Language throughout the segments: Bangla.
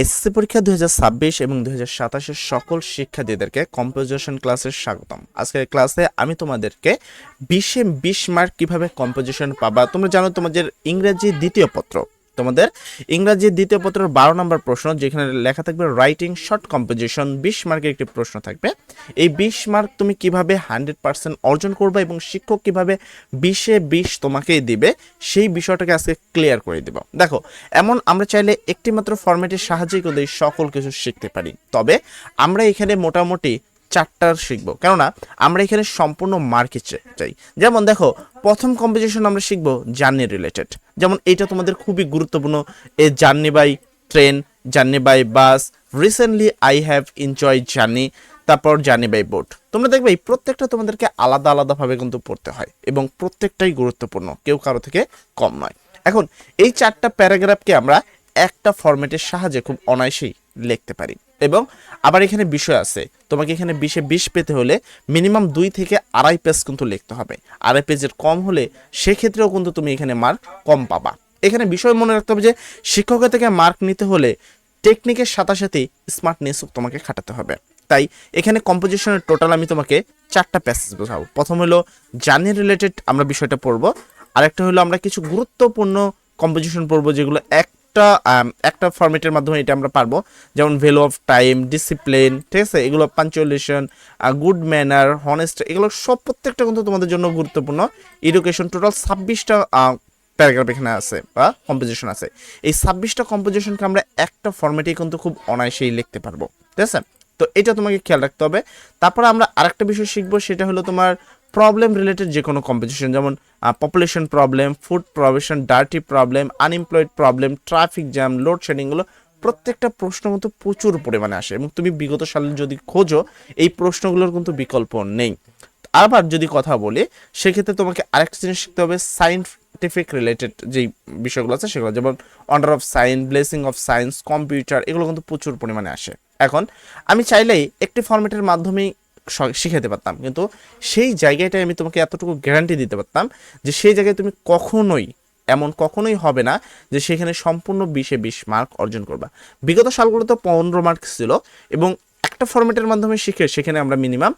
এসএসসি পরীক্ষা দুই হাজার ছাব্বিশ এবং দুই সাতাশের সকল শিক্ষার্থীদেরকে কম্পোজিশন ক্লাসের স্বাগতম। আজকের ক্লাসে আমি তোমাদেরকে বিশে বিশ মার্ক কীভাবে কম্পোজিশন পাবা, তোমরা জানো তোমাদের ইংরেজি দ্বিতীয় পত্র। তোমাদের ইংরাজি দ্বিতীয় পত্রের বারো নম্বর প্রশ্ন, যেখানে লেখা থাকবে রাইটিং শর্ট কম্পোজিশন বিশ মার্কের একটি প্রশ্ন থাকবে। এই বিশ মার্ক তুমি কীভাবে হান্ড্রেড পার্সেন্ট অর্জন করবে এবং শিক্ষক কীভাবে বিশে বিশ তোমাকেই দিবে, সেই বিষয়টাকে আজকে ক্লিয়ার করে দিব। দেখো, এমন আমরা চাইলে একটি মাত্র ফরম্যাটের সাহায্যেই কিন্তু সকল কিছু শিখতে পারি। তবে আমরা এখানে মোটামুটি চারটার শিখব। কেননা, আমরা এখানে সম্পূর্ণ মার্কেট চাই। যেমন দেখো, প্রথম কম্পোজিশন আমরা শিখব জার্নি রিলেটেড যেমন এটা তোমাদের খুবই গুরুত্বপূর্ণ, a journey by train journey by bus recently I have enjoy journey তারপর জার্নি বাই বোট তোমরা দেখবে, এই প্রত্যেকটা তোমাদেরকে আলাদা আলাদাভাবে কিন্তু পড়তে হয় এবং প্রত্যেকটাই গুরুত্বপূর্ণ, কেউ কারও থেকে কম নয়। এখন, এই চারটা প্যারাগ্রাফকে আমরা একটা ফরম্যাটের সাহায্যে খুব অনায়াসেই লিখতে পারি। এবং আবার এখানে বিষয় আছে। তোমাকে এখানে বিশে বিশ পেতে হলে মিনিমাম দুই থেকে আড়াই পেজ কিন্তু লিখতে হবে। আড়াই পেজের কম হলে সেক্ষেত্রেও কিন্তু তুমি এখানে মার্ক কম পাবা। এখানে বিষয় মনে রাখতে হবে যে শিক্ষকের থেকে মার্ক নিতে হলে টেকনিকের সাথে সাথে স্মার্টনেসও তোমাকে খাটাতে হবে। তাই এখানে কম্পোজিশনের টোটাল আমি তোমাকে চারটা প্যাসেজ বোঝাবো। প্রথম হলো জার্নি রিলেটেড আমরা বিষয়টা পড়ব। আরেকটা হলো আমরা কিছু গুরুত্বপূর্ণ কম্পোজিশন পড়ব যেগুলো একটা একটা ফরম্যাটের মাধ্যমে এটা আমরা পারব। যেমন ভ্যালু অফ টাইম ডিসিপ্লিন ঠিক আছে? এগুলো পাঞ্চুয়েলেশন গুড ম্যানার হনেস্ট এগুলো সব প্রত্যেকটা কিন্তু তোমাদের জন্য গুরুত্বপূর্ণ। এডুকেশন টোটাল ছাব্বিশটা প্যারাগ্রাফ এখানে আছে বা কম্পোজিশন আছে। এই ছাব্বিশটা কম্পোজিশনকে আমরা একটা ফরম্যাটেই কিন্তু খুব অনায়াসেই লিখতে পারব। ঠিক আছে? তো এটা তোমাকে খেয়াল রাখতে হবে। তারপরে আমরা আরেকটা বিষয় শিখব, সেটা হলো তোমার প্রবলেম রিলেটেড যে কোনো কম্পিটিশন যেমন population problem food provision dirty problem unemployed problem traffic jam load শেডিংগুলো প্রত্যেকটা প্রশ্ন কিন্তু প্রচুর পরিমাণে আসে এবং তুমি বিগত সালে যদি খোঁজো, এই প্রশ্নগুলোর কিন্তু বিকল্প নেই। আবার যদি কথা বলি, সেক্ষেত্রে তোমাকে আরেকটা জিনিস শিখতে হবে সাইন্টিফিক রিলেটেড যেই বিষয়গুলো আছে সেগুলো, যেমন wonder of sign blessing of science computer এগুলো কিন্তু প্রচুর পরিমাণে আসে। এখন, আমি চাইলেই একটি ফরম্যাটের মাধ্যমেই শিখাতে পারতাম। কিন্তু সেই জায়গাটায় আমি তোমাকে এতটুকু গ্যারান্টি দিতে পারতাম যে সেই জায়গায় তুমি কখনোই, এমন কখনোই হবে না যে সেখানে সম্পূর্ণ বিশে বিশ মার্ক অর্জন করবা। বিগত সালগুলোতে পনেরো মার্ক ছিল এবং একটা ফর্মেটের মাধ্যমে শিখে সেখানে আমরা মিনিমাম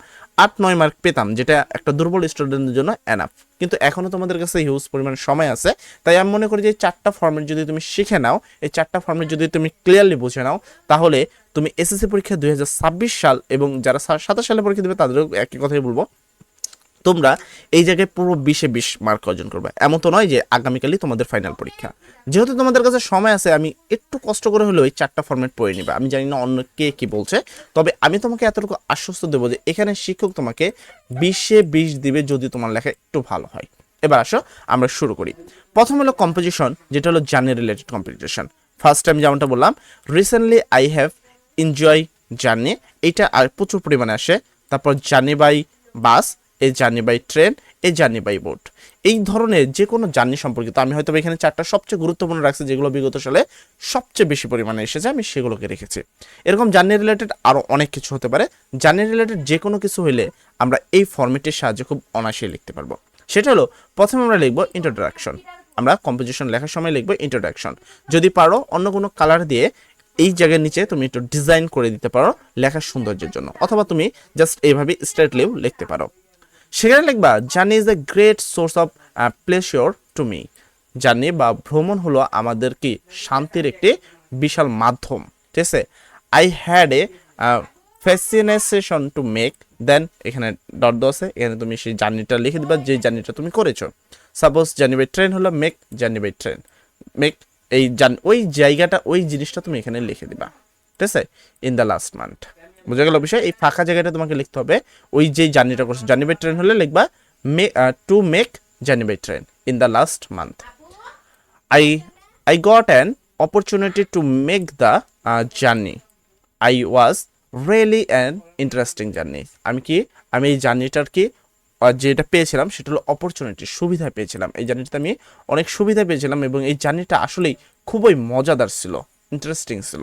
আট, নয় মার্ক পেতাম, যেটা একটা দুর্বল স্টুডেন্টদের জন্য অ্যানাফ কিন্তু এখনও তোমাদের কাছে হিউজ পরিমাণ সময় আছে, তাই আমি মনে করি যে চারটা ফর্মেট যদি তুমি শিখে নাও, এই চারটা ফর্মেট যদি তুমি ক্লিয়ারলি বুঝে নাও, তাহলে তুমি এসএসসি পরীক্ষা দুই হাজার ছাব্বিশ সাল এবং যারা সাতাশ সালে পরীক্ষা দেবে তাদেরও একই কথাই বলব তোমরা এই জায়গায় পুরো বিশে বিশ মার্ক অর্জন করবে। এমন তো নয় যে আগামীকালই তোমাদের ফাইনাল পরীক্ষা। যেহেতু তোমাদের কাছে সময় আছে, আমি একটু কষ্ট করে হলেও এই চারটা ফর্মেট পড়ে নিবে। আমি জানি না অন্য কে কি বলছে, তবে আমি তোমাকে এতটুকু আশ্বস্ত দেবো যে এখানে শিক্ষক তোমাকে বিশে বিশ দিবে যদি তোমার লেখা একটু ভালো হয়। এবার আসো, আমরা শুরু করি। প্রথম হলো কম্পোজিশন যেটা হলো journey related competition first time যেমনটা বললাম recently I have enjoy journey এটা আর প্রচুর পরিমাণে আসে। তারপর জার্নি বাই বাস এই জার্নি বাই ট্রেন এই জার্নি বাই বোট। এই ধরনের যে কোনো জার্নি সম্পর্কিত আমি হয়তো এখানে চারটা সবচেয়ে গুরুত্বপূর্ণ রাখছি যেগুলো বিগত সালে সবচেয়ে বেশি পরিমাণে এসেছে, আমি সেগুলোকে রেখেছি। এরকম জার্নি রিলেটেড আরও অনেক কিছু হতে পারে। জার্নি রিলেটেড যে কোনো কিছু হইলে আমরা এই ফর্মেটের সাহায্যে খুব অনায়াসে লিখতে পারব। সেটা হলো, প্রথমে আমরা লিখব ইন্ট্রোডাকশন আমরা কম্পোজিশন লেখার সময় লিখব ইন্ট্রোডাকশন যদি পারো, অন্য কোনো কালার দিয়ে এই জায়গার নিচে তুমি একটু ডিজাইন করে দিতে পারো লেখার সৌন্দর্যের জন্য। অথবা তুমি জাস্ট এইভাবে স্ট্রেটলিও লিখতে পারো। সেখানে লিখবা journey is a great source of pleasure to me journey বা ভ্রমণ হলো আমাদের কি শান্তির একটি বিশাল মাধ্যম। ঠিক আছে? I had a fascination to make then এখানে ডট দেওয়া এখানে তুমি সেই জার্নিটা লিখে দিবা, যে জার্নিটা তুমি করেছ। সাপোজ জার্নি বাই ট্রেন হলো make journey by train make এই ওই জায়গাটা, ওই জিনিসটা তুমি এখানে লিখে দিবা। ঠিক আছে? ইন দ্য লাস্ট মান্থ বুঝা গেল বিষয়, এই ফাঁকা জায়গাটা তোমাকে লিখতে হবে, ওই যে জার্নিটা করছ জার্নি বাই ট্রেন হলে লিখবা may to make journey by train in the last month I I got an opportunity to make the journey I was really really interesting journey আমি কি, আমি এই জার্নিটার কি যেটা পেয়েছিলাম সেটা হলো অপরচুনিটি সুবিধা পেয়েছিলাম। এই জার্নিটাতে আমি অনেক সুবিধা পেয়েছিলাম এবং এই জার্নিটা আসলেই খুবই মজাদার ছিল ইন্টারেস্টিং ছিল।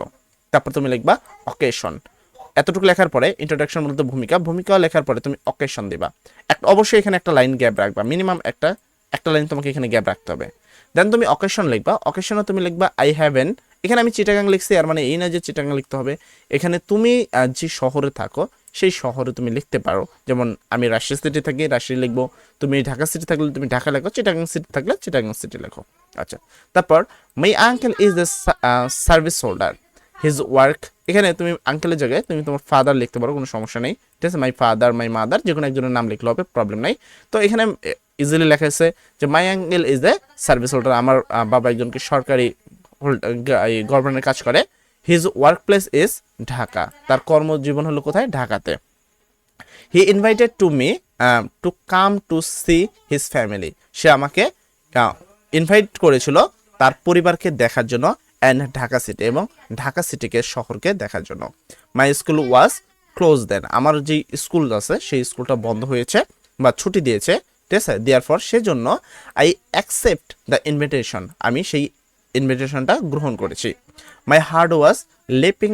তারপর তুমি লিখবা অকেশন এতটুকু লেখার পরে ইন্ট্রোডাকশন মূলত ভূমিকা ভূমিকা লেখার পরে তুমি অকেশন দিবা। একটা অবশ্যই এখানে একটা লাইন গ্যাপ রাখবা মিনিমাম একটা একটা লাইন তোমাকে এখানে গ্যাপ রাখতে হবে। দেন তুমি অকেশন লিখবা অকেশনে তুমি লিখবা আই হ্যাভ এন এখানে আমি চিটাগাং লিখছি আর মানে এই না যে চিটাগাং লিখতে হবে। এখানে তুমি যে শহরে থাকো, সেই শহরে তুমি লিখতে পারো। যেমন আমি রাজশাহী সিটি থাকি, রাজশাহী লিখব। তুমি ঢাকা সিটি থাকলে তুমি ঢাকা লেখো, চিটাগাং সিটি থাকলে চিটাগাং সিটি লেখো। আচ্ছা তারপর my uncle is the service holder his work এখানে তুমি আঙ্কেলের জায়গায় তুমি তোমার ফাদার লিখতে পারো, কোনো সমস্যা নেই। ঠিক আছে? মাই ফাদার মাই মাদার যে কোনো একজনের নাম লিখলে হবে প্রবলেম নাই। তো এখানে ইজিলি লেখা আছে যে my uncle is a service holder আমার বাবা একজনকে সরকারি গভর্নমেন্টের কাজ করে। His work place is Dhaka. তার কর্মজীবন হলো কোথায়? ঢাকাতে। He invited to me to come to see his family সে আমাকে ইনভাইট করেছিল তার পরিবারকে দেখার জন্য। অ্যান্ড ঢাকা সিটি এবং ঢাকা সিটিকে শহরকে দেখার জন্য। মাই স্কুল ওয়াজ ক্লোজ দেন আমার যে স্কুল আছে, সেই স্কুলটা বন্ধ হয়েছে বা ছুটি দিয়েছে। ঠিক আছে? দেওয়ার পর সেজন্য আই অ্যাকসেপ্ট দ্য ইনভিটেশন আমি সেই ইনভিটেশনটা গ্রহণ করেছি। মাই হার্ড ওয়াজ লেপিং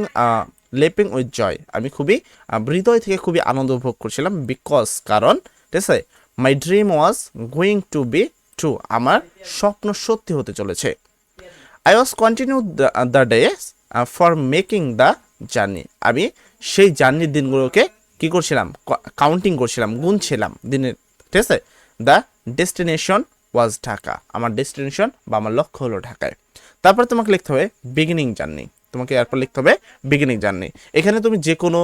লেপিং উইথ জয় আমি খুবই হৃদয় থেকে খুবই আনন্দ উপভোগ করছিলাম বিকজ কারণ, ঠিক আছে? My dream was going to be true আমার স্বপ্ন সত্যি হতে চলেছে। I was continue the days for making the journey আমি সেই জার্নির দিনগুলোকে কি করছিলাম? কাউন্টিং করছিলাম, গুনছিলাম দিনের, ঠিক আছে? দ্য ডেস্টিনেশন ওয়াজ ঢাকা আমার ডেস্টিনেশন বা আমার লক্ষ্য হলো ঢাকায়। তারপর তোমাকে লিখতে হবে বিগিনিং জার্নি তোমাকে এরপর লিখতে হবে বিগিনিং জার্নি এখানে তুমি যে কোনো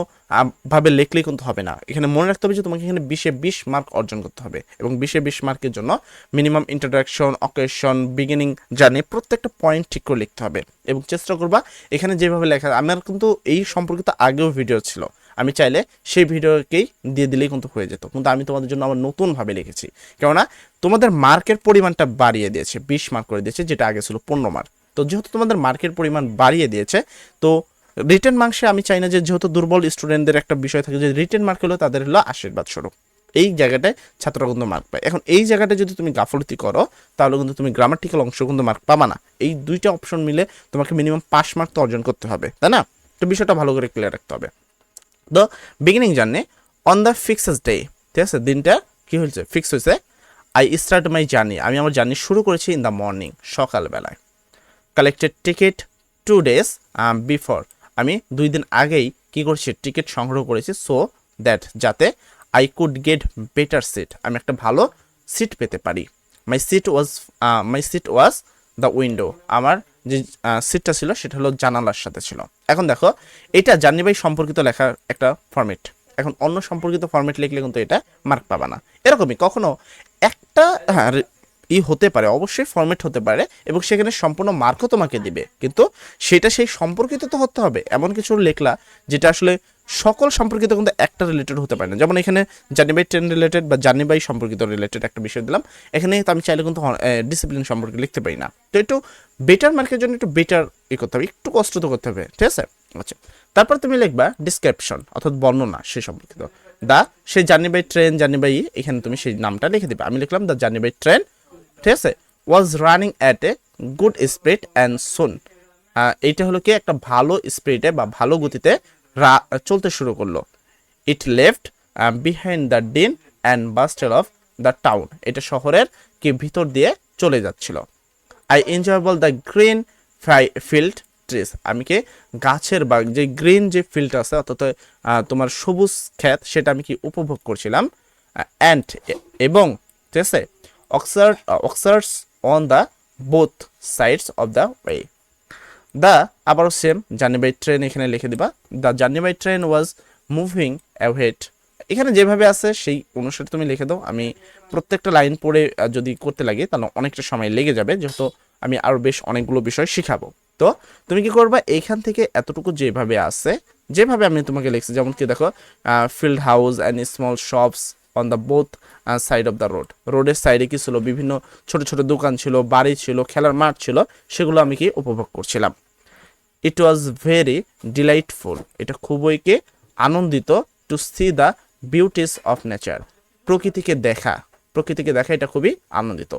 ভাবে লিখলেই কিন্তু হবে না। এখানে মনে রাখতে হবে যে তোমাকে এখানে বিশে বিশ মার্ক অর্জন করতে হবে এবং বিশে বিশ মার্কের জন্য minimum introduction occasion beginning journey প্রত্যেকটা পয়েন্ট ঠিক করে লিখতে হবে। এবং চেষ্টা করবা এখানে যেভাবে লেখা, আমার কিন্তু এই সম্পর্কিত আগেও ভিডিও ছিল। আমি চাইলে সেই ভিডিওকেই দিয়ে দিলেই কিন্তু হয়ে যেত। কিন্তু আমি তোমাদের জন্য আবার নতুনভাবে লিখেছি। কেননা তোমাদের মার্কের পরিমাণটা বাড়িয়ে দিয়েছে, বিশ মার্ক করে দিয়েছে, যেটা আগে ছিল পনেরো মার্ক তো যেহেতু তোমাদের মার্কের পরিমাণ বাড়িয়ে দিয়েছে, তো রিটেন মার্কসে আমি চাই না যে যেহেতু দুর্বল স্টুডেন্টদের একটা বিষয় থাকে যে রিটেন মার্ক হলো তাদের হলো আশীর্বাদ স্বরূপ। এই জায়গাটায় ছাত্ররা কিন্তু মার্ক পায়। এখন এই জায়গাটা যদি তুমি গাফলতি করো, তাহলে কিন্তু তুমি গ্রামাটিক্যাল অংশ কিন্তু মার্ক পাবা না। এই দুইটা অপশন মিলে তোমাকে মিনিমাম পাঁচ মার্ক তো অর্জন করতে হবে, তাই না? তো বিষয়টা ভালো করে ক্লিয়ার রাখতে হবে। তো beginning journey on the fixes day ঠিক আছে? দিনটা কী হয়েছে? ফিক্স হয়েছে। আই স্টার্ট মাই জার্নি আমি আমার জার্নি শুরু করেছি ইন দ্য মর্নিং সকালবেলায়। Collected ticket two days before আমি দুই দিন আগেই কি করছি টিকিট সংগ্রহ করেছি সো দ্যাট যাতে I could get better seat আমি একটা ভালো সিট পেতে পারি। My seat was my seat was the window আমার যে সিটটা ছিল, সেটা হলো জানালার সাথে ছিল। এখন দেখো, এটা জার্নি বাই সম্পর্কিত লেখার একটা ফরম্যাট এখন অন্য সম্পর্কিত ফরম্যাট লিখলে কিন্তু এটা মার্ক পাবা না। এরকমই কখনো একটা হ্যাঁ ই হতে পারে, অবশ্যই ফরম্যাট হতে পারে এবং সেখানে সম্পূর্ণ মার্কও তোমাকে দিবে। কিন্তু সেটা সেই সম্পর্কিত তো হতে হবে। এমন কিছু লেখলা যেটা আসলে সকল সম্পর্কিত কিন্তু একটা রিলেটেড হতে পারে না। যেমন এখানে জার্নি বাই ট্রেন রিলেটেড বা জার্নি বাই সম্পর্কিত রিলেটেড একটা বিষয় দিলাম। এখানে তো আমি চাইলে কিন্তু ডিসিপ্লিন সম্পর্কে লিখতে পারি না। তো একটু বেটার মার্কের জন্য একটু বেটার ই করতে হবে। একটু কষ্ট তো করতে হবে। ঠিক আছে? আচ্ছা। তারপর তুমি লিখবা ডিসক্রিপশন অর্থাৎ বর্ণনা সে সম্পর্কিত। দা, সে journey by train journey by এখানে তুমি সেই নামটা লিখে দিবে। আমি লিখলাম দা জার্নি বাই ট্রেন ঠিক আছে was running at a good speed and soon এইটা হলো কি একটা ভালো স্পিডে বা ভালো গতিতে চলতে শুরু করল। It left behind the din and bustle of the town এটা শহরের কি ভিতর দিয়ে চলে যাচ্ছিল। I enjoyable the green field trees আমি কি গাছের বা যে গ্রিন যে ফিল্ড আছে, অর্থাৎ তোমার সবুজ ক্ষেত, সেটা আমি কি উপভোগ করছিলাম। অ্যান্ড এবং ঠিক আছে orchard orchards on the both sides of the way the আবারও সেম জার্নি বাই ট্রেন এখানে লিখে দিবা। The journey by train was moving ahead এখানে যেভাবে আছে, সেই অনুসারে তুমি লিখে দাও। আমি প্রত্যেকটা লাইন পড়ে যদি করতে লাগে, তাহলে অনেকটা সময় লেগে যাবে। যেহেতু আমি আরও বেশ অনেকগুলো বিষয় শিখাবো। তো তুমি কি করবা এইখান থেকে এতটুকু যেভাবে আছে, যেভাবে আমি তোমাকে লিখছি, যেমন কি দেখো field house and small shops on the both side of the road রোডের সাইডে কি ছিল? বিভিন্ন ছোট ছোট দোকান ছিল, বাড়ি ছিল, খেলার মাঠ ছিল, সেগুলো আমি কি উপভোগ করছিলাম। ইট ওয়াজ ভেরি ডিলাইটফুল এটা খুবই কি আনন্দিত to see the beauties of nature প্রকৃতিকে দেখা। প্রকৃতিকে দেখা, এটা খুবই আনন্দিত।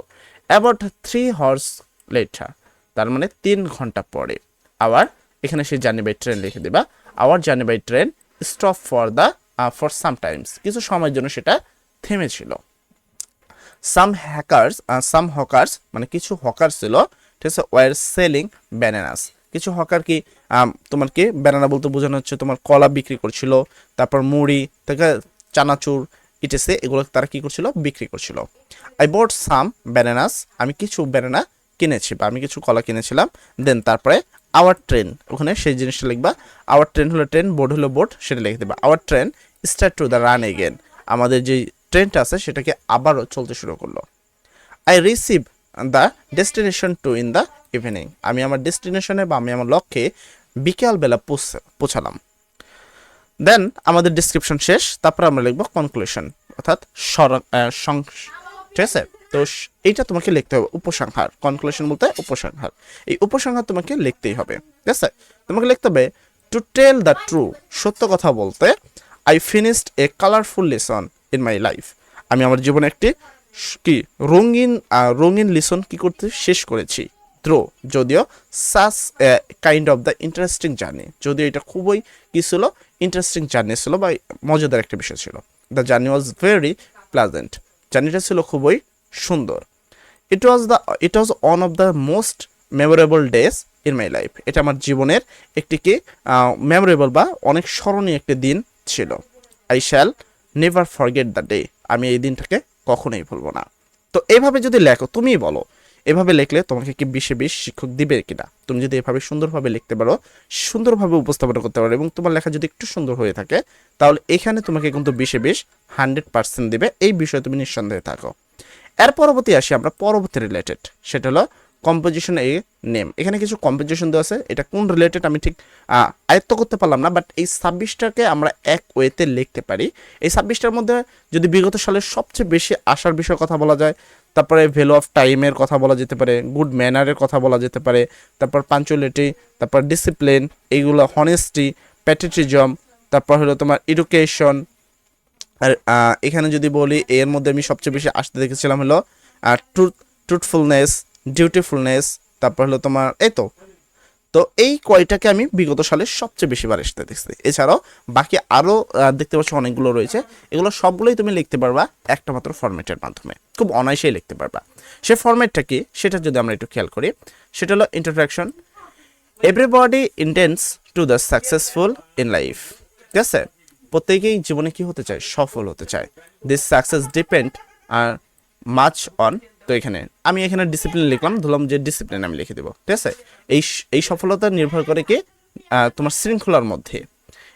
অ্যাবাউট থ্রি হর্স লেটার তার মানে তিন ঘণ্টা পরে, আবার এখানে সে জার্নি বাই ট্রেন লিখে দিবা। Our journey by train stop for the for some times কিছু সময়ের জন্য সেটা থেমেছিল। সাম হ্যাকার্স সাম হকার্স মানে কিছু হকার ছিল, ঠিক আছে ওয়ার সেলিং ব্যানানাস কিছু হকার কি তোমার কি ব্যানানা বলতে বোঝানো হচ্ছে, তোমার কলা বিক্রি করছিল, তারপর মুড়ি থেকে চানাচুর ইটেসে এগুলো তারা কি করছিল, বিক্রি করছিল। আই বোট সাম ব্যানানাস আমি কিছু ব্যানানা কিনেছি বা আমি কিছু কলা কিনেছিলাম দেন তারপরে আওয়ার ট্রেন ওখানে সেই জিনিসটা লিখবা। আওয়ার ট্রেন হলো ট্রেন বোর্ড হলো বোর্ড সেটা লিখে দেবা। Our train start to the run again আমাদের যে ট্রেনটা আছে, সেটাকে আবারও চলতে শুরু করল। I receive the destination to in the evening আমি আমার ডেস্টিনেশনে বা আমি আমার লক্ষ্যে বিকালবেলা পৌঁছ- পৌঁছালাম। দেন আমাদের ডিসক্রিপশন শেষ। তারপর আমরা লিখব কনক্লুশন অর্থাৎ ঠিক আছে? তো এইটা তোমাকে লিখতে হবে উপসংহার। কনক্লুশন বলতে উপসংহার। এই উপসংহার তোমাকে লিখতেই হবে। ঠিক আছে? তোমাকে লিখতে হবে টু টেল দ্য ট্রু সত্য কথা বলতে I finished a colourful lesson in my life আমি আমার জীবনে একটি কি, রঙিন রঙিন লিসন কি করতে, শেষ করেছি। থ্রো যদিও such kind of the interesting journey যদিও এটা খুবই কি ছিল ইন্টারেস্টিং জার্নি ছিল বা মজাদার একটা বিষয় ছিল। The journey was very pleasant জার্নিটা ছিল খুবই সুন্দর। It was the it was one of the most memorable days in my life এটা আমার জীবনের একটি কি মেমোরেবল বা অনেক স্মরণীয় একটি দিন ছিল। I shall never forget the day আমি এই দিনটাকে কখনোই ভুলবো না। তো এভাবে যদি লেখো, তুমিই বলো, এভাবে লিখলে তোমাকে কি বিশে বিশ শিক্ষক দিবে কিনা? তুমি যদি এভাবে সুন্দরভাবে লিখতে পারো, সুন্দরভাবে উপস্থাপন করতে পারো এবং তোমার লেখা যদি একটু সুন্দর হয়ে থাকে, তাহলে এখানে তোমাকে কিন্তু বিশে বিশ হান্ড্রেড পার্সেন্ট দিবে। এই বিষয়ে তুমি নিঃসন্দেহে থাকো। এর পরবর্তী আসি আমরা, পরবর্তী রিলেটেড সেটা হলো কম্পোজিশন এ নেম এখানে কিছু কম্পোজিশন দেওয়া আছে, এটা কোন রিলেটেড আমি ঠিক আয়ত্ত করতে পারলাম না বাট এই ছাব্বিশটাকে আমরা এক ওয়েতে লিখতে পারি। এই ছাব্বিশটার মধ্যে যদি বিগত সালের সবচেয়ে বেশি আসার বিষয়ে কথা বলা যায়, তারপরে ভ্যালু অফ টাইমের কথা বলা যেতে পারে, গুড ম্যানারের কথা বলা যেতে পারে, তারপর পাঞ্চুয়ালিটি, তারপর ডিসিপ্লিন এইগুলো হনেস্টি প্যাট্রিটিজম তারপর হলো তোমার এডুকেশন আর এখানে যদি বলি, এর মধ্যে আমি সবচেয়ে বেশি আসতে দেখেছিলাম হলো ট্রুথ, ট্রুথফুলনেস, ডিউটিফুলনেস, তারপর হলো তোমার, এই তো। তো এই কয়টাকে আমি বিগত সালে সবচেয়ে বেশি বার আসতে দেখছি। এছাড়াও বাকি আরও দেখতে পাচ্ছ অনেকগুলো রয়েছে। এগুলো সবগুলোই তুমি লিখতে পারবা একটা মাত্র ফরম্যাটের মাধ্যমে। খুব অনায়াসেই লিখতে পারবা। সে ফরম্যাটটা কি? সেটা যদি আমরা একটু খেয়াল করি, সেটা হলো introduction everybody intends to the successful in life ঠিক আছে? প্রত্যেকেই জীবনে কি হতে চায়? সফল হতে চায়। দিস সাকসেস ডিপেন্ড আর মাচ অন তো এখানে আমি এখানে ডিসিপ্লিন লিখলাম, ধরলাম যে ডিসিপ্লিন আমি লিখে দেবো। ঠিক আছে? এই এই সফলতা নির্ভর করে কি? তোমার শৃঙ্খলার মধ্যে।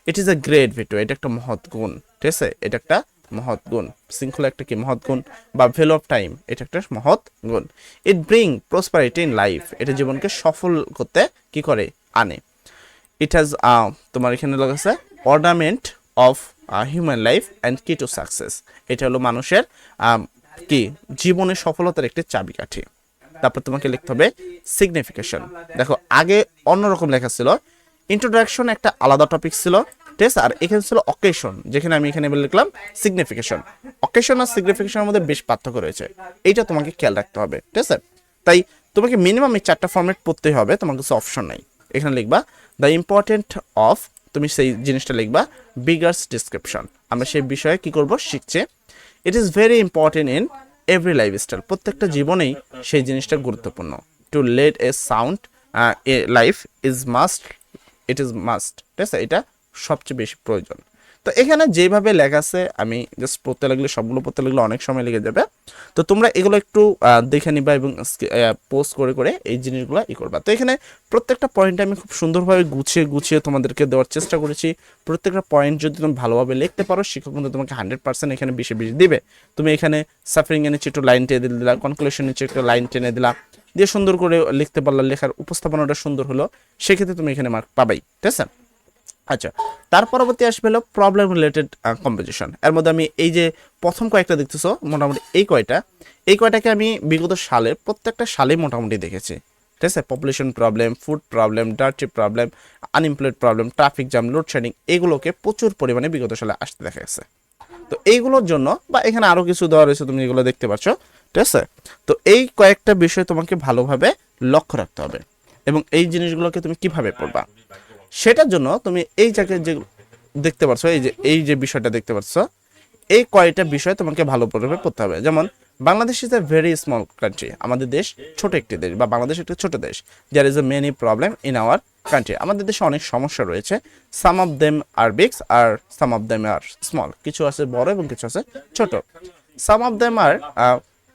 It is a great virtue এটা একটা মহৎ গুণ। ঠিক আছে? এটা একটা মহৎ গুণ। শৃঙ্খলা একটা কি মহৎ গুণ? বা ভ্যালু অফ টাইম এটা একটা মহৎ গুণ। It bring prosperity in life এটা জীবনকে সফল করতে কি করে? আনে। ইট হ্যাজ তোমার এখানে লাগাছে ornament of human life and key to success এটা হলো মানুষের কি? জীবনের সফলতার একটি চাবিকাঠি। তারপর তোমাকে লিখতে হবে সিগনিফিকেশন দেখো, আগে অন্যরকম লেখা ছিল। ইন্ট্রোডাকশন একটা আলাদা টপিক ছিল। ঠিক আছে? আর এখানে ছিল অকেশন যেখানে আমি এখানে লিখলাম সিগনিফিকেশন অকেশন আর সিগনিফিকেশনের মধ্যে বেশ পার্থক্য রয়েছে। এইটা তোমাকে খেয়াল রাখতে হবে। ঠিক আছে? তাই তোমাকে মিনিমাম এই চারটা ফর্মেট পড়তেই হবে। তোমার কাছে অপশন নাই। এখানে লিখবা দ্য ইম্পর্টেন্ট অফ তুমি সেই জিনিসটা লিখবা বিগার্স ডিসক্রিপশন আমরা সেই বিষয়ে কি করব? শিখছে। It is very important in every lifestyle প্রত্যেকটা জীবনেই সেই জিনিসটা গুরুত্বপূর্ণ। To lead a sound a life is must it is must ঠিক আছে? এটা সবচেয়ে বেশি প্রয়োজন। তো এখানে যেভাবে লেখা আছে, আমি জাস্ট পড়তে লাগলে, সবগুলো পড়তে লাগলে অনেক সময় লেগে যাবে। তো তোমরা এগুলো একটু দেখে নিবা এবং পোস্ট করে করে এই জিনিসগুলো ই করবা। তো এখানে প্রত্যেকটা পয়েন্ট আমি খুব সুন্দরভাবে গুছিয়ে গুছিয়ে তোমাদেরকে দেওয়ার চেষ্টা করেছি। প্রত্যেকটা পয়েন্ট যদি তুমি ভালোভাবে লিখতে পারো, শিক্ষক কিন্তু তোমাকে হান্ড্রেড পার্সেন্ট এখানে বেশি বেশি দিবে। তুমি এখানে সাফারিং এর নিচে একটু লাইন টেনে দিলা কনক্লুশন নিচে একটু লাইন টেনে দিলা, দিয়ে সুন্দর করে লিখতে পারলা, লেখার উপস্থাপনাটা সুন্দর হলো, সেক্ষেত্রে তুমি এখানে মার্ক পাবাই, ঠিক আছে? আচ্ছা তার পরবর্তী আসবে হলো প্রবলেম রিলেটেড কম্পোজিশন এর মধ্যে আমি এই যে প্রথম কয়েকটা দেখতেছো, মোটামুটি এই কয়টা, এই কয়টাকে আমি বিগত সালে, প্রত্যেকটা সালে মোটামুটি দেখেছি। ঠিক আছে? Population problem food problem dirty problem unemployed problem traffic jam load shedding এগুলোকে প্রচুর পরিমাণে বিগত সালে আসতে দেখা গেছে। তো এইগুলোর জন্য, বা এখানে আরও কিছু দেওয়া রয়েছে, তুমি এগুলো দেখতে পাচ্ছ। ঠিক আছে? তো এই কয়েকটা বিষয় তোমাকে ভালোভাবে লক্ষ্য রাখতে হবে। এবং এই জিনিসগুলোকে তুমি কীভাবে পড়বা? সেটার জন্য তুমি এই জায়গায় যে দেখতে পারছ, এই যে এই যে বিষয়টা দেখতে পাচ্ছ এই কয়টা বিষয় তোমাকে ভালো করে পড়তে হবে। যেমন, Bangladesh is a very small country আমাদের দেশ ছোট একটি দেশ বা বাংলাদেশ একটা ছোট দেশ। There is a many problem in our country আমাদের দেশে অনেক সমস্যা রয়েছে। Some of them are bigs are some of them are small কিছু আছে বড় এবং কিছু আছে ছোট। Some of them are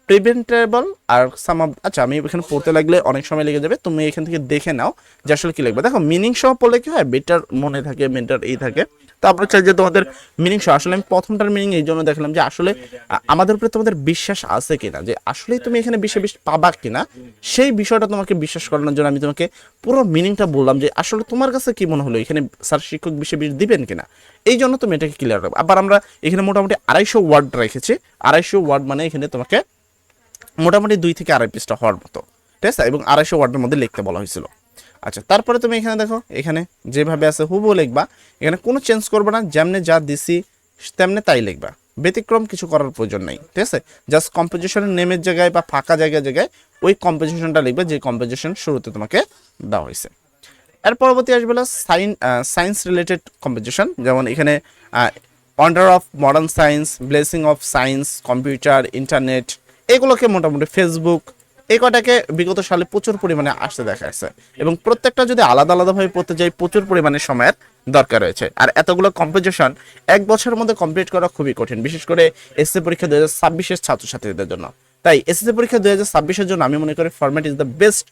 preventable are some of আচ্ছা আমি এখানে পড়তে লাগলে অনেক সময় লেগে যাবে। তুমি এখান থেকে দেখে নাও যে আসলে কি লাগবে দেখো মিনিং সহ পড়লে কি হয়? বেটার মনে থাকে মেন্টার এই থাকে। তারপরে চাই যে তোমাদের মিনিং সহ আসলে আমি প্রথমটার মিনিং এই জন্য দেখলাম যে আসলে আমাদের উপরে তোমাদের বিশ্বাস আছে কিনা? যে আসলেই তুমি এখানে বিশ্বে বিশ পাবা কিনা? সেই বিষয়টা তোমাকে বিশ্বাস করানোর জন্য আমি তোমাকে পুরো মিনিংটা বললাম যে আসলে তোমার কাছে কি মনে হলো? এখানে স্যার শিক্ষক বিশ্বে বিশ দিবেন কিনা? এই জন্য তুমি এটাকে ক্লিয়ার রাখবে। আবার আমরা এখানে মোটামুটি আড়াইশো ওয়ার্ড রেখেছি। আড়াইশো ওয়ার্ড মানে এখানে তোমাকে মোটামুটি দুই থেকে আড়াই পিসটা হওয়ার মতো। ঠিক আছে? এবং আড়াইশো ওয়ার্ডের মধ্যে লিখতে বলা হয়েছিল। আচ্ছা তারপরে তুমি এখানে দেখো, এখানে যেভাবে আছে হুবহু লিখবা। এখানে কোনো চেঞ্জ করবে না, যেমনে যা দিছি তেমনি তাই লিখবা। ব্যতিক্রম কিছু করার প্রয়োজন নেই। ঠিক আছে? জাস্ট কম্পোজিশনের নেমের জায়গায় বা ফাঁকা জায়গায় জায়গায় ওই কম্পোজিশনটা লিখবে, যে কম্পোজিশন শুরুতে তোমাকে দেওয়া হয়েছে। এর পরবর্তী আসবে হলো সাইন সায়েন্স রিলেটেড কম্পোজিশন যেমন এখানে wonder of modern science blessing of science computer internet এগুলোকে মোটামুটি ফেসবুক এই কটাকে বিগত সালে প্রচুর পরিমাণে আসতে দেখা যাচ্ছে এবং প্রত্যেকটা যদি আলাদা আলাদাভাবে পড়তে যাই, প্রচুর পরিমাণে সময়ের দরকার রয়েছে। আর এতগুলো কম্পোজিশন এক বছরের মধ্যে কমপ্লিট করা খুবই কঠিন, বিশেষ করে এসএসসি পরীক্ষা দু হাজার ছাব্বিশের ছাত্রছাত্রীদের জন্য। তাই এসএসসি পরীক্ষা দু হাজার ছাব্বিশের জন্য আমি মনে করি format is the best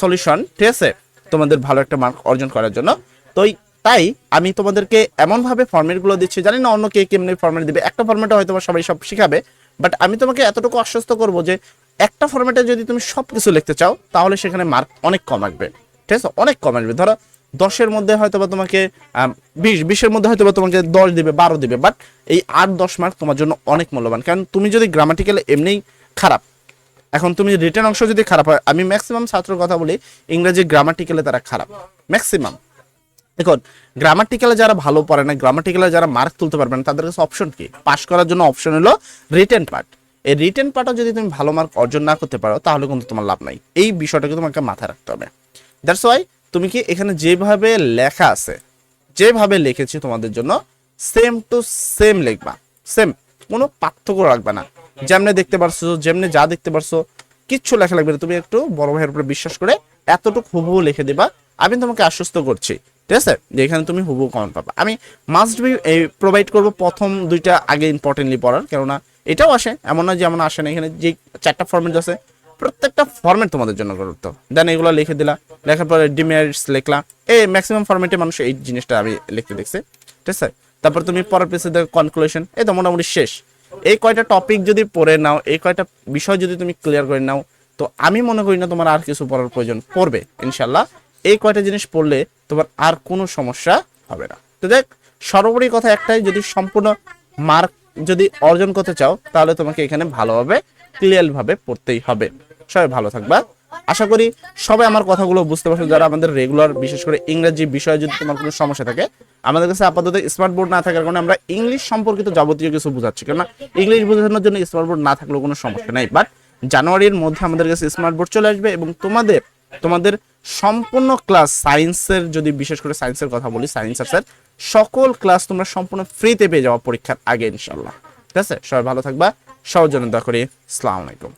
solution ঠিক আছে? তোমাদের ভালো একটা মার্ক অর্জন করার জন্য। তো তাই আমি তোমাদেরকে এমনভাবে ফর্মেটগুলো দিচ্ছি, জানি না অন্য কে কেমনি ফর্মেট দিবে। একটা ফর্মেটে হয়তো সবাই সব শিখাবে বাট আমি তোমাকে এতটুকু আশ্বস্ত করব যে একটা ফর্মেটে যদি তুমি সব কিছু লিখতে চাও, তাহলে সেখানে মার্ক অনেক কম আসবে। ঠিক আছে? অনেক কম আসবে। ধরো, দশের মধ্যে হয়তো বা তোমাকে বিশ, বিশের মধ্যে হয়তো বা তোমাকে দশ দিবে, বারো দিবে বাট এই আট, দশ মার্ক তোমার জন্য অনেক মূল্যবান। কারণ তুমি যদি গ্রামাটিক্যালে এমনিই খারাপ, এখন তুমি রিটার্ন অংশ যদি খারাপ হয়, আমি ম্যাক্সিমাম ছাত্রের কথা বলি, ইংরেজি গ্রামাটিক্যালে তারা খারাপ। ম্যাক্সিমাম দেখুন গ্রামাটিক্যালে যারা ভালো পড়ে না গ্রামাটিক্যালে যারা মার্ক তুলতে পারবে না, তাদের কাছে অপশন কি? পাস করার জন্য অপশন হলো রিটেন পার্ট এই রিটেন পার্টও যদি তুমি ভালো মার্ক অর্জন না করতে পারো, তাহলে কিন্তু তোমার লাভ নাই। এই বিষয়টাকে তোমাকে মাথায় রাখতে হবে। দ্যাটস ওয়াই তুমি কি এখানে যেভাবে লেখা আছে, যেভাবে লিখেছি তোমাদের জন্য সেম টু সেম লিখবা। সেম কোনো পার্থক্য রাখবে না। যেমনে দেখতে পারছ, যেমনে যা দেখতে পারছ, কিচ্ছু লেখা লাগবে না। তুমি একটু বড় ভাইয়ের উপরে বিশ্বাস করে এতটুকু হুবহু লিখে দিবা। আমি তোমাকে আশ্বস্ত করছি। ঠিক আছে? যেখানে তুমি হুবহু কমন পাবা। আমি মাস্ট বি প্রোভাইড করব প্রথম দুইটা আগে ইম্পর্টেন্টলি পড়ার, কেননা এটাও আসে, এমন না যে এমন আসে না। এখানে যে চারটা ফর্মেট আছে, প্রত্যেকটা ফর্মেট তোমাদের জন্য গুরুত্ব দেন এগুলো লিখে দিলা, লেখার পরে ডিমেরিটস লিখলা। এই ম্যাক্সিমাম ফর্মেটে মানুষ এই জিনিসটা আমি লিখতে দেখছি। ঠিক আছে? তারপর তুমি পরের পেজে দেখো কনক্লুশন এই তো মোটামুটি শেষ। এই কয়টা টপিক যদি পড়ে নাও, এই কয়টা বিষয় যদি তুমি ক্লিয়ার করে নাও, তো আমি মনে করি না তোমার আর কিছু পড়ার প্রয়োজন পড়বে ইনশাল্লাহ এই কয়টা জিনিস পড়লে তোমার আর কোনো সমস্যা হবে না। তো দেখ, সর্বোপরি কথা একটাই, যদি সম্পূর্ণ মার্ক যদি অর্জন করতে চাও, তাহলে তোমাকে এখানে ভালোভাবে ক্লিয়ার ভাবে পড়তেই হবে। সবাই ভালো থাকবা। আশা করি সবাই আমার কথাগুলো বুঝতে পারছ। যারা আমাদের রেগুলার বিশেষ করে ইংরেজি বিষয়ে যদি তোমার কোনো সমস্যা থাকে, আমাদের কাছে আপাতত স্মার্ট বোর্ড না থাকার কারণে আমরা ইংলিশ সম্পর্কিত যাবতীয় কিছু বোঝাচ্ছি। কেননা ইংলিশ বোঝানোর জন্য স্মার্ট বোর্ড না থাকলেও কোনো সমস্যা নেই। বাট জানুয়ারির মধ্যে আমাদের কাছে স্মার্ট বোর্ড চলে আসবে এবং তোমাদের তোমাদের সম্পূর্ণ ক্লাস সায়েন্সের যদি বিশেষ করে সায়েন্সের কথা বলি সায়েন্স স্যার সকল ক্লাস তোমরা সম্পূর্ণ ফ্রিতে পেয়ে যাওয়া পরীক্ষার আগে ইনশাল্লাহ ঠিক আছে? সবাই ভালো থাকবা। সবার জন্য দয়া করি। আলাইকুম।